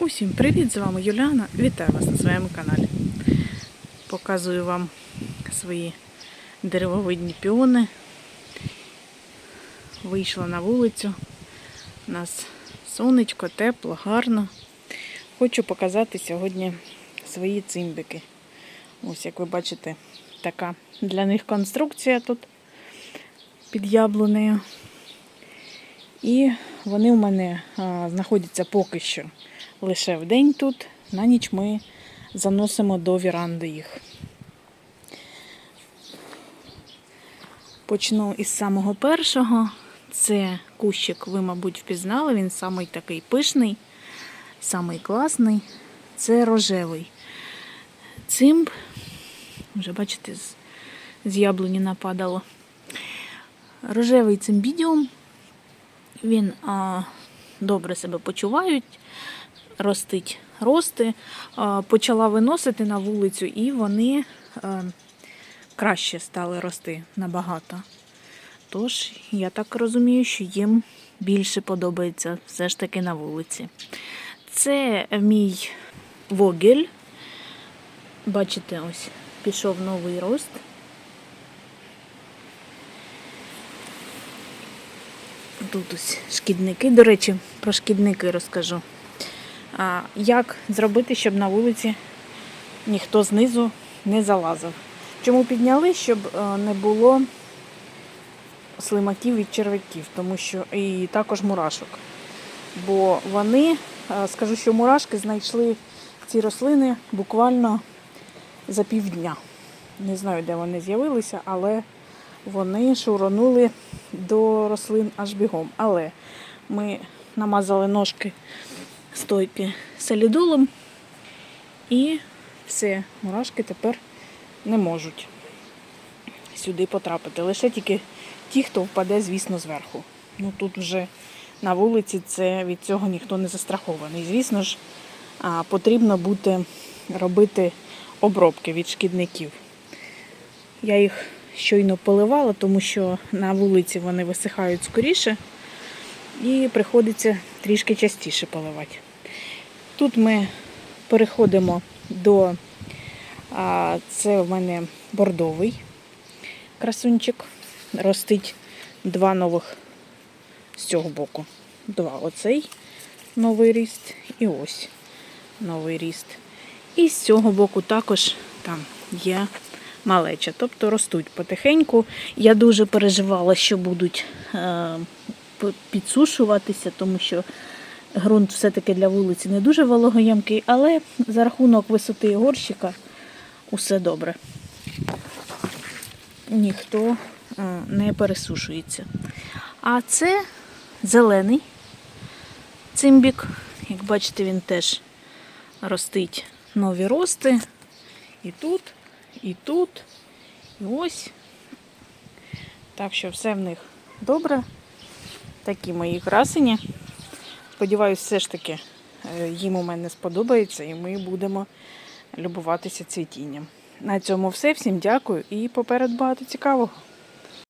Усім привіт! З вами Юліана. Вітаю вас на своєму каналі. Показую вам свої деревовидні піони. Вийшла на вулицю. У нас сонечко, тепло, гарно. Хочу показати сьогодні свої цимбики. Ось, як ви бачите, така для них конструкція тут під яблунею. І вони у мене знаходяться поки що лише в день тут. На ніч ми заносимо до віранди їх. Почну із самого першого. Це кущик, ви, мабуть, впізнали. Він самий такий пишний, самий класний. Це рожевий цимб. Вже бачите, з яблуні нападало. Рожевий цимбідіум. Він а, добре себе почувають, ростить рости. А, почала виносити на вулицю, і вони а, краще стали рости набагато. Тож, я так розумію, що їм більше подобається все ж таки на вулиці. Це мій вогель. Бачите, ось пішов новий рост. Тут ось шкідники. До речі, про шкідники розкажу. А, Як зробити, щоб на вулиці ніхто знизу не залазив? Чому підняли, щоб е, не було слимаків від черв'яків, тому що і також мурашок. Бо вони, е, скажу, що мурашки знайшли ці рослини буквально за півдня. Не знаю, де вони з'явилися, але вони шуронули до рослин аж бігом. Але ми намазали ножки стойки солідолом і все, мурашки тепер не можуть сюди потрапити. Лише тільки ті, хто впаде, звісно, зверху. Ну тут вже на вулиці це від цього ніхто не застрахований. Звісно ж, потрібно бути робити обробки від шкідників. Я їх щойно поливала, тому що на вулиці вони висихають скоріше і приходиться трішки частіше поливати. Тут ми переходимо до це в мене бордовий красунчик. Ростить два нових з цього боку. Два оцей новий ріст і ось новий ріст. І з цього боку також там є малеча, тобто ростуть потихеньку. Я дуже переживала, що будуть е, підсушуватися, тому що ґрунт все-таки для вулиці не дуже вологоємкий, але за рахунок висоти горщика усе добре. Ніхто е, не пересушується. А це зелений цимбік. Як бачите, він теж ростить нові рости. І тут, і тут, і ось. Так що все в них добре. Такі мої красені. Сподіваюсь, все ж таки е, їм у мене сподобається і ми будемо любуватися цвітінням. На цьому все. Всім дякую і поперед багато цікавого.